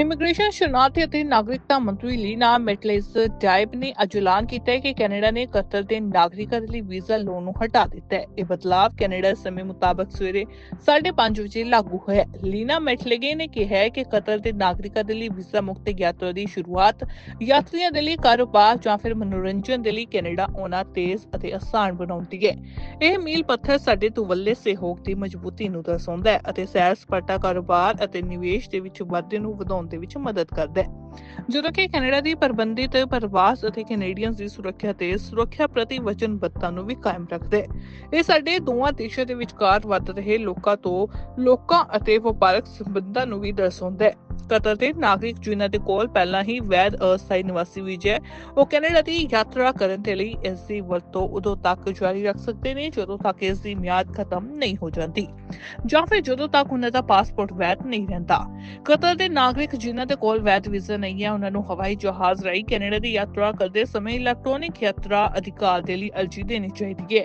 Immigration ਸ਼ਰਨਾਰਥੀ ਅਤੇ ਨਾਗਰਿਕਤਾ ਮੰਤਰੀ ਲੀਨਾ ਮੈਟਲਿਸ ਡਾਇਬ ਨੇ ਅੱਜ ਐਲਾਨ ਕੀਤਾ ਹੈ ਕਿ ਕੈਨੇਡਾ ਨੇ ਕਤਰ ਦੇ ਨਾਗਰਿਕਾਂ ਲਈ ਵੀਜ਼ਾ ਲੋਨ ਨੂੰ ਹਟਾ ਦਿੱਤਾ ਹੈ। ਇਹ ਬਦਲਾਅ ਕੈਨੇਡਾ ਸਮੇਂ ਮੁਤਾਬਕ ਸਵੇਰੇ 5:30 ਵਜੇ ਲਾਗੂ ਹੋਇਆ ਲੀਨਾ ਮੈਟਲੇਗੇ ਨੇ ਕਿਹਾ ਹੈ ਕਿ ਕਤਰ ਦੇ ਨਾਗਰਿਕਾਂ ਦੇ ਲਈ ਵੀਜ਼ਾ ਮੁਕਤ ਯਾਤਰਾ ਦੀ ਸ਼ੁਰੂਆਤ ਯਾਤਰੀਆਂ ਦੇ ਲਈ ਕਾਰੋਬਾਰ ਜਾਂ ਫਿਰ ਮਨੋਰੰਜਨ ਦੇ ਲਈ ਕੈਨੇਡਾ ਆਉਣਾ ਤੇਜ਼ ਅਤੇ ਆਸਾਨ ਬਣਾਉਂਦੀ ਹੈ। ਇਹ ਮੀਲ ਪੱਥਰ ਸਾਡੇ ਤੁਵੱਲੇ ਸਹਿਯੋਗ ਦੀ ਮਜ਼ਬੂਤੀ ਨੂੰ ਦਰਸਾਉਂਦਾ ਹੈ ਅਤੇ ਸੈਰ ਸਪਾਟਾ ਕਾਰੋਬਾਰ ਅਤੇ ਨਿਵੇਸ਼ ਦੇ ਵਿੱਚ ਵਾਧੇ ਨੂੰ ਵਧਾਉਣ ਦੇ ਵਿੱਚ ਮਦਦ ਕਰਦਾ ਹੈ। ਜਦੋਂ ਕਿ ਕੈਨੇਡਾ ਦੀ ਪ੍ਰਬੰਧਿਤ ਪ੍ਰਵਾਸ ਅਤੇ ਕੈਨੇਡੀਅਨਸ ਦੀ ਸੁਰੱਖਿਆ ਤੇ ਸੁਰੱਖਿਆ ਪ੍ਰਤੀ ਵਚਨਬੱਧਤਾ ਨੂੰ ਵੀ ਕਾਇਮ ਰੱਖਦਾ। ਇਹ ਸਾਡੇ ਦੋਵਾਂ ਦੇਸ਼ਾਂ ਦੇ ਵਿਚਕਾਰ ਵੱਧ ਰਹੇ ਲੋਕਾਂ ਤੋਂ ਲੋਕਾਂ ਅਤੇ ਵਪਾਰਕ ਸੰਬੰਧਾਂ ਨੂੰ ਵੀ ਦਰਸਾਉਂਦਾ ਹੈ। ਕਤਰ ਦੇ ਨਾਗਰਿਕ ਜਿਨ੍ਹਾਂ ਦੇ ਕੋਲ ਪਹਿਲਾਂ ਹੀ ਵੈਧ ਅਸਥਾਈ ਨਿਵਾਸੀ ਵੀਜ਼ਾ ਹੈ ਉਹ ਕੈਨੇਡਾ ਦੀ ਯਾਤਰਾ ਕਰਨ ਦੇ ਲਈ ਇਸ ਦੀ ਵਰਤੋਂ ਉਦੋਂ ਤੱਕ ਜਾਰੀ ਰੱਖ ਸਕਦੇ ਨੇ, ਜਦੋਂ ਤੱਕ ਇਸ ਦੀ ਮਿਆਦ ਖਤਮ ਨਹੀਂ ਹੋ ਜਾਂਦੀ। ਜਾਂ ਫਿਰ ਜਦੋਂ ਤੱਕ ਉਹਨਾਂ ਦਾ ਪਾਸਪੋਰਟ ਵੈਧ ਨਹੀਂ ਰਹਿੰਦਾ। ਕਤਰ ਦੇ ਨਾਗਰਿਕ ਜਿਨ੍ਹਾਂ ਦੇ ਕੋਲ ਵੈਧ ਵੀਜ਼ਾ ਨਹੀਂ ਉਹਨਾਂ ਨੂੰ ਹਵਾਈ ਜਹਾਜ਼ ਰਾਹੀਂ ਕੈਨੇਡਾ ਦੀ ਯਾਤਰਾ ਕਰਦੇ ਸਮੇਂ ਇਲੈਕਟ੍ਰੋਨਿਕ ਯਾਤਰਾ ਅਧਿਕਾਰ ਦੇ ਲਈ ਅਰਜ਼ੀ ਦੇਣੀ ਚਾਹੀਦੀ ਹੈ।